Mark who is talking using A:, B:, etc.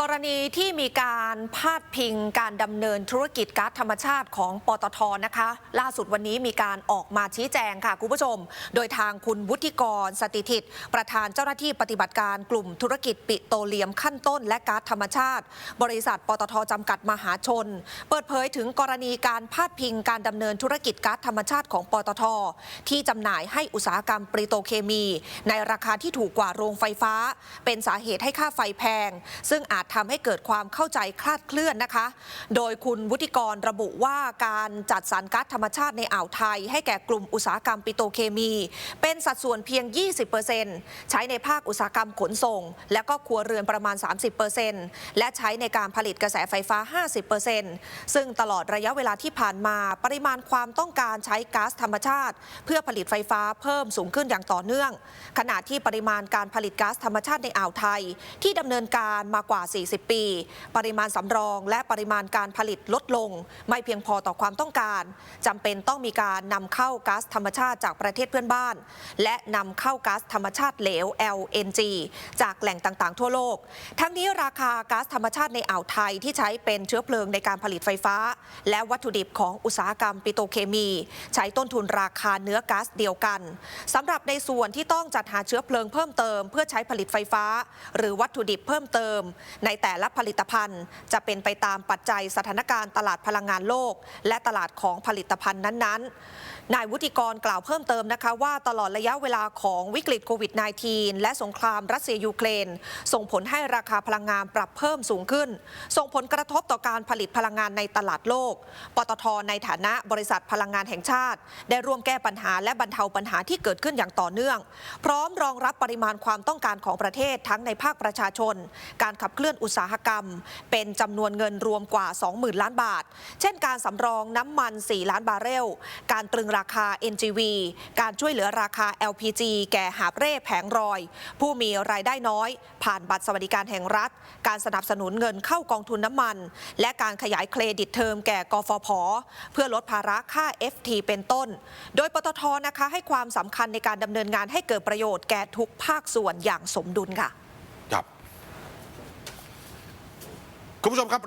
A: กรณีที่มีการพาดพิงการดำเนินธุรกิจก๊าซธรรมชาติของปตทนะคะ ล่าสุดวันนี้มีการออกมาชี้แจงค่ะคุณผู้ชม โดยทางคุณวุฒิกรสติทิต ประธานเจ้าหน้าที่ปฏิบัติการกลุ่มธุรกิจปิโตรเลียมขั้นต้น และก๊าซธรรมชาติ บริษัทปตทจำกัดมหาชน เปิดเผยถึงกรณีการพาดพิงการดำเนินธุรกิจก๊าซธรรมชาติของปตท ที่จำหน่ายให้อุตสาหกรรมปริโตเคมี ในราคาที่ถูกกว่าโรงไฟฟ้า เป็นสาเหตุให้ค่าไฟแพง ซึ่งอาจทำให้เกิดความเข้าใจคลาดเคลื่อนนะคะ โดยคุณวุฒิกรระบุว่าการจัดสรรก๊าซธรรมชาติในอ่าวไทย ให้แก่กลุ่มอุตสาหกรรมปิโตเคมี เป็นสัดส่วนเพียง 20%ใช้ในภาคอุตสาหกรรมขนส่ง และก็ครัวเรือนประมาณ 30%และใช้ในการผลิตกระแสไฟฟ้า 50%ซึ่งตลอดระยะเวลาที่ผ่านมาปริมาณความต้องการใช้ก๊าซธรรมชาติ เพื่อผลิตไฟฟ้าเพิ่มสูงขึ้นอย่างต่อเนื่อง ขณะที่ปริมาณการผลิตก๊าซธรรมชาติในอ่าวไทย ที่ดำเนินการมากว่า40 ปี ปริมาณสำรอง และปริมาณการผลิตลดลง ไม่เพียงพอต่อความต้องการจำเป็นต้องมีการนำเข้าก๊าซธรรมชาติจากประเทศเพื่อนบ้าน และนำเข้าก๊าซธรรมชาติเหลว LNG จากแหล่งต่างๆ ทั่วโลก ทั้งนี้ราคาก๊าซธรรมชาติในอ่าวไทยที่ใช้เป็นเชื้อเพลิงในการผลิตไฟฟ้า และวัตถุดิบของอุตสาหกรรมปิโตรเคมี ใช้ต้นทุนราคาเนื้อก๊าซเดียวกันสำหรับในส่วนที่ต้องจัดหาเชื้อเพลิงเพิ่มเติม เพื่อใช้ผลิตไฟฟ้า หรือวัตถุดิบเพิ่มเติมในแต่ละผลิตภัณฑ์ จะเป็นไปตามปัจจัยสถานการณ์ตลาดพลังงานโลก และตลาดของผลิตภัณฑ์นั้นๆ นายวุฒิกรกล่าวเพิ่มเติมนะคะว่าตลอดระยะเวลาของวิกฤตโควิด -19 และสงครามรัสเซียยูเครน ส่งผลให้ราคาพลังงานปรับเพิ่มสูงขึ้น ส่งผลกระทบต่อการผลิตพลังงานในตลาดโลก ปตทในฐานะบริษัทพลังงานแห่งชาติ ได้ร่วมแก้ปัญหาและบรรเทาปัญหาที่เกิดขึ้นอย่างต่อเนื่อง พร้อมรองรับปริมาณความต้องการของประเทศทั้งในภาคประชาชน การขับเคลื่อนอุตสาหกรรม เป็นจำนวนเงินรวมกว่า 20,000 ล้านบาท เช่นการสำรองน้ำมัน 4 ล้านบาร์เรล การตรึงราคา NGV การช่วยเหลือราคา LPG แก่หาบเร่แผงรอย ผู้มีรายได้น้อย ผ่านบัตรสวัสดิการแห่งรัฐ การสนับสนุนเงินเข้ากองทุนน้ำมัน และการขยายเครดิตเทอมแก่กฟผ เพื่อลดภาระค่า FT เป็นต้น โดยปตทนะคะให้ความสำคัญในการดำเนินงานให้เกิดประโยชน์แก่ทุกภาคส่วนอย่างสมดุลค่ะ
B: ครั